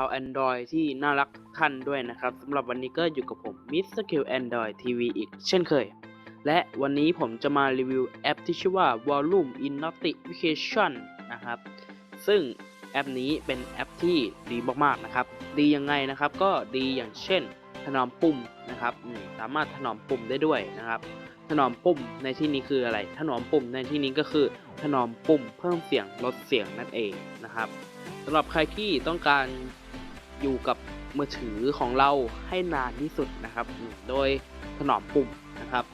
าว Android ที่น่ารักทุกท่านด้วยนะครับสำหรับวันนี้ก็อยู่กับผม Mr. Q Android TV อีกเช่นเคย และวันนี้ผมจะมารีวิวแอปที่ชื่อว่า Volume in Notification นะครับ ซึ่งแอปนี้เป็นแอปที่ดีมากๆนะครับ ดียังไงนะครับก็ดีอย่างเช่น ถนอมปุ่มนะครับสามารถถนอมปุ่มได้ด้วยนะครับถนอมปุ่มในที่นี้คืออะไร ถนอมปุ่มในที่นี้ก็คือ ถนอมปุ่มเพิ่มเสียงลดเสียงนั่นเองนะครับสำหรับใครที่ต้องการ อยู่กับมือถือของเราให้นานที่สุดนะครับ โดยถนอมปุ่มนะครับ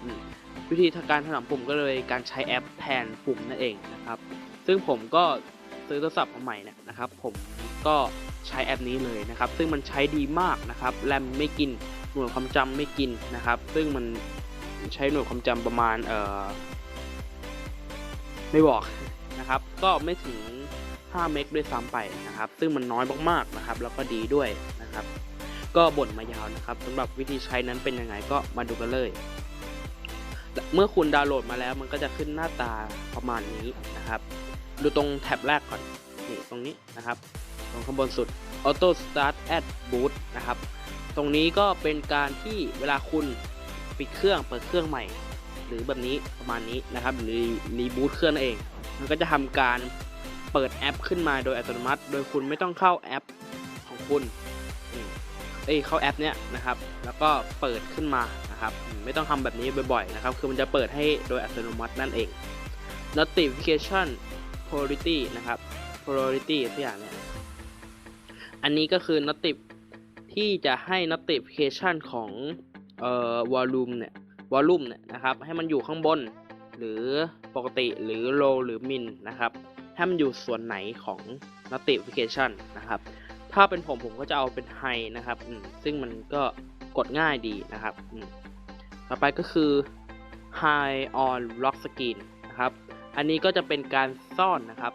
วิธีการถนอมปุ่มก็เลยการใช้แอปแทนปุ่มนั่นเองนะครับ ซึ่งผมก็ซื้อโทรศัพท์มาใหม่เนี่ยนะครับ ผมก็ใช้แอปนี้เลยนะครับ ซึ่งมันใช้ดีมากนะครับ แรมไม่กิน หน่วยความจำไม่กินนะครับ ซึ่งมันใช้หน่วยความจำประมาณเอ่อไม่บอกนะครับ ก็ไม่ถึง 5 เมกด้วยซ้ำไปนะครับ ซึ่งมันน้อยมากๆนะครับ แล้วก็ดีด้วยนะครับ ก็บ่นมายาวนะครับสำหรับวิธีใช้นั้นเป็นยังไงก็มาดูกันเลย เมื่อคุณดาวน์โหลดมาแล้ว มันก็จะขึ้นหน้าตาประมาณนี้นะครับ ดูตรงแท็บแรกก่อนนี่ตรงนี้นะครับ ตรงข้างบนสุด Auto Start at Boot นะครับ ตรงนี้ก็เป็นการที่เวลาคุณปิดเครื่องเปิดเครื่องใหม่ หรือแบบนี้ประมาณนี้นะครับ หรือรีบูตเครื่องนั่นเอง มันก็จะทำการ เปิดแอปขึ้นมาโดยอัตโนมัติ โดยคุณไม่ต้องเข้าแอปของคุณเอ้ยเข้าแอปเนี้ยนะครับ แล้วก็เปิดขึ้นมานะครับ ไม่ต้องทำแบบนี้บ่อยๆนะครับ คือมันจะเปิดให้โดยอัตโนมัตินั่นเอง notification priority นะครับ priority ตัวอย่างเนี่ยอันนี้ก็คือ notif ที่จะให้ notification ของเอ่อ volume เนี่ย volume เนี่ยนะครับ ให้มันอยู่ข้างบน หรือปกติหรือ low หรือ min นะครับ ให้มันอยู่ส่วนไหนของ notification นะครับ ถ้าเป็นผมผมก็จะเอาเป็น high นะครับซึ่งมันก็กดง่ายดีนะครับ ต่อไปก็คือ high on lock screen นะครับ อันนี้ก็จะเป็นการซ่อนนะครับ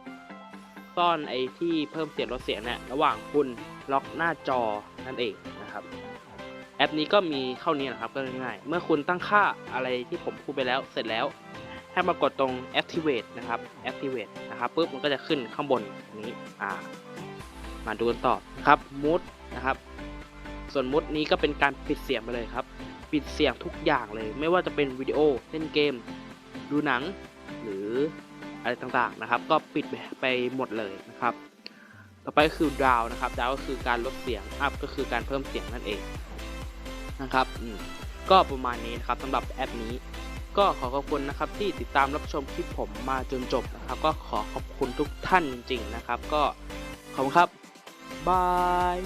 ซ่อนไอ้ที่เพิ่มเสียงลดเสียงเนี่ยระหว่างคุณล็อกหน้าจอนั่นเองนะครับแอปนี้ก็มีเท่านี้นะครับก็ง่าย เมื่อคุณตั้งค่าอะไรที่ผมพูดไปแล้วเสร็จแล้ว ให้มากดตรง activate นะครับ activate นะครับปุ๊บมันก็จะขึ้นข้างบนนี้อ่ามาดูกันต่อครับ mood นะครับ ส่วน mood นี้ก็เป็นการปิดเสียงไปเลยครับ ปิดเสียงทุกอย่างเลย ไม่ว่าจะเป็นวิดีโอเล่นเกม ดูหนัง หรืออะไรต่างๆนะครับ ก็ปิดไปหมดเลยนะครับ ต่อไปคือดาวนะครับดาวก็คือการลดเสียงอัพก็คือการเพิ่มเสียงนั่นเองนะครับก็ประมาณนี้นะครับสำหรับแอปนี้ ก็ขอขอบคุณนะครับที่ติดตามรับชมคลิปผมมาจนจบนะครับ ก็ขอขอบคุณทุกท่านจริงๆนะครับ ก็ขอบคุณครับบาย